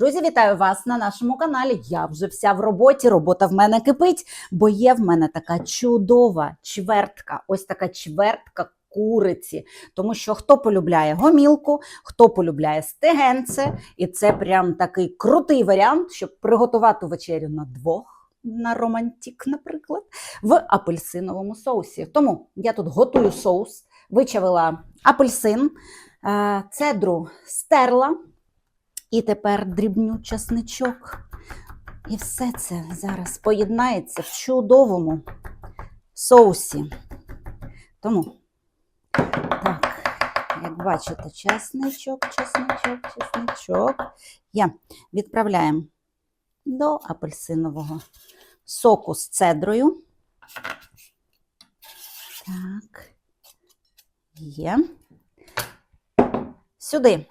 Друзі, вітаю вас на нашому каналі. Я вже вся в роботі. Робота в мене кипить, бо є в мене така чудова чвертка. Ось така чвертка куриці. Тому що хто полюбляє гомілку, хто полюбляє стегенце, і це прям такий крутий варіант, щоб приготувати вечерю на двох. На романтик, наприклад, в апельсиновому соусі. Тому я тут готую соус, вичавила апельсин, е, цедру стерла, і тепер дрібню часничок. І все це зараз поєднається в чудовому соусі. Тому, так, як бачите, часничок, часничок, часничок. Є. Відправляємо до апельсинового соку з цедрою. Так. Є. Сюди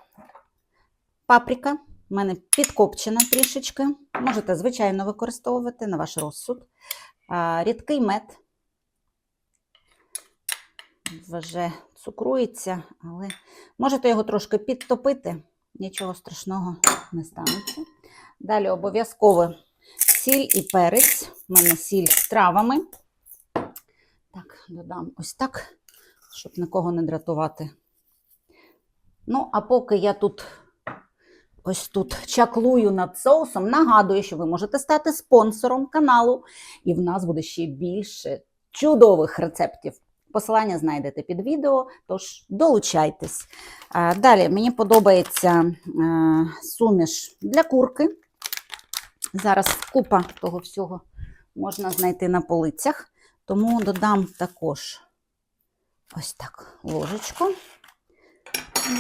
паприка. У мене підкопчена трішечки. Можете, звичайно, використовувати на ваш розсуд. Рідкий мед. Вже цукрується, але можете його трошки підтопити, нічого страшного не станеться. Далі обов'язково сіль і перець. У мене сіль з травами. Так, додам ось так, щоб нікого не дратувати. Ну, а поки я тут ось тут чаклую над соусом, нагадую, що ви можете стати спонсором каналу, і в нас буде ще більше чудових рецептів. Посилання знайдете під відео, тож долучайтесь. Далі мені подобається е, суміш для курки. Зараз купа того всього можна знайти на полицях, тому додам також ось так ложечку.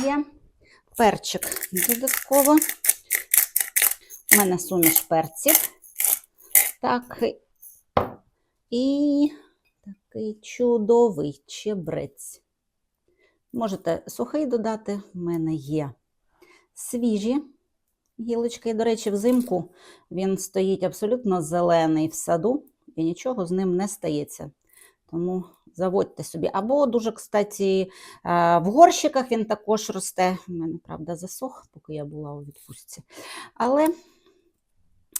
Є перчик додатково. У мене суміш перців. Так, і такий чудовий чебрець. Можете сухий додати, в мене є свіжі гілочки. До речі, взимку він стоїть абсолютно зелений в саду, і нічого з ним не стається. Тому заводьте собі. Або дуже, кстати, в горщиках він також росте. У мене, правда, засох, поки я була у відпустці. Але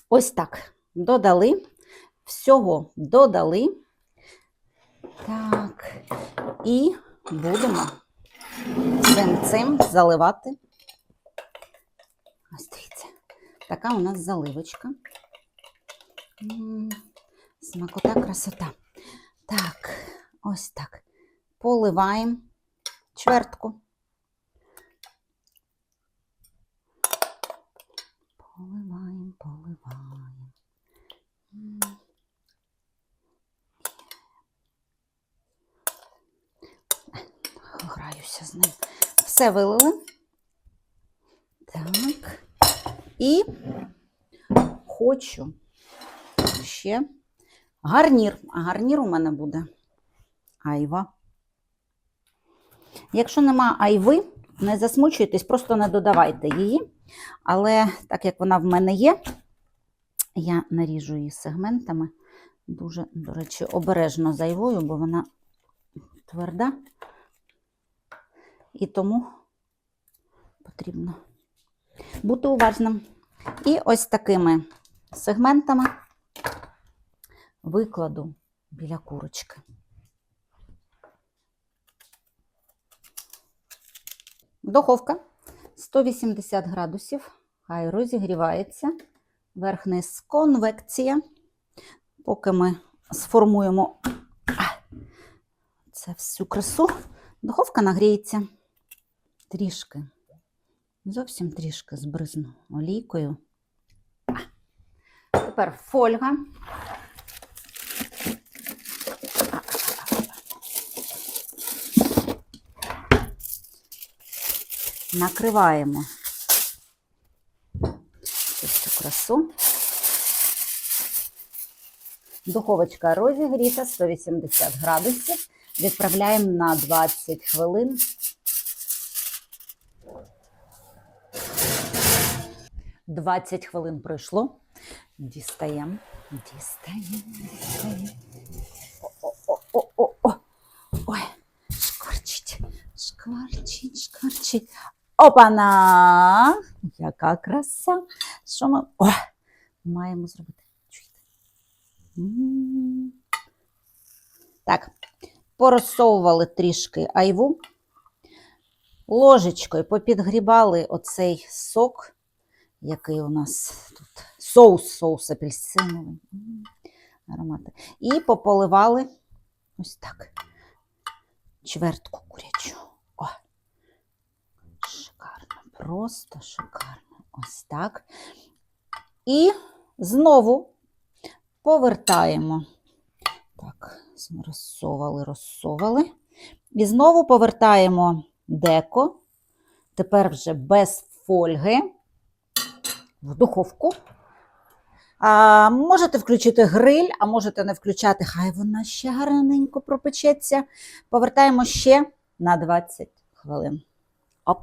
ось так додали, всього додали. Так, і будемо цим цим заливати. Ось дивіться, така у нас заливочка. Смакота, красота. Так, ось так. Поливаємо чвертку. Поливаємо, поливаємо. Граюся з ним. Все вилили. Так. І хочу ще гарнір. А гарнір у мене буде айва. Якщо нема айви, не засмучуйтесь, просто не додавайте її. Але так як вона в мене є, я наріжу її сегментами. Дуже, до речі, обережно з айвою, бо вона тверда. І тому потрібно бути уважним. І ось такими сегментами викладу біля курочки. Духовка 180 градусів, хай розігрівається, верх-низ конвекція. Поки ми сформуємо це всю красу, духовка нагріється трішки, зовсім трішки збризну олійкою. Тепер фольга. Накриваємо цю красу. Духовочка розігріта 180 градусів. Відправляємо на 20 хвилин. Двадцять хвилин пройшло. Дістаємо, дістаємо, дістаємо. О-о-о-о-о. Ой, шкварчить, шкварчить, шкварчить. Опана! Яка краса! Що ми О, маємо зробити? Чуєте? Так, порозсовували трішки айву. Ложечкою попідгрібали оцей сок, який у нас тут соус, соус апельсиновий. Аромати. І пополивали ось так. Чвертку курячу. О, шикарно, просто шикарно. Ось так. І знову повертаємо. Так, розсовали, розсовали. І знову повертаємо деко. Тепер вже без фольги в духовку. А, можете включити гриль, а можете не включати, хай вона ще гарненько пропечеться. Повертаємо ще на 20 хвилин. Оп.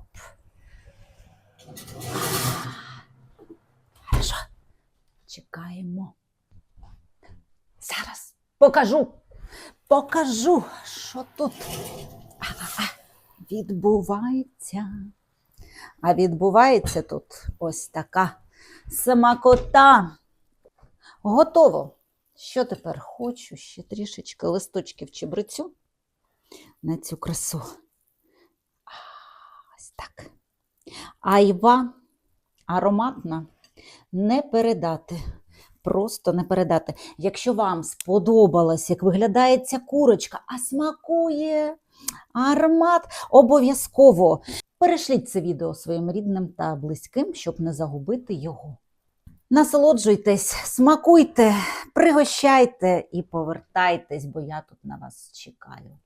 Хорошо. Чекаємо. Зараз покажу. Покажу, що тут відбувається. А відбувається тут ось така смакота. Готово. Що тепер хочу? Ще трішечки листочків чебрецю на цю красу. Ось так. Айва ароматна не передати. Просто не передати. Якщо вам сподобалось, як виглядає ця курочка, а смакує аромат, обов'язково перешліть це відео своїм рідним та близьким, щоб не загубити його. Насолоджуйтесь, смакуйте, пригощайте і повертайтесь, бо я тут на вас чекаю.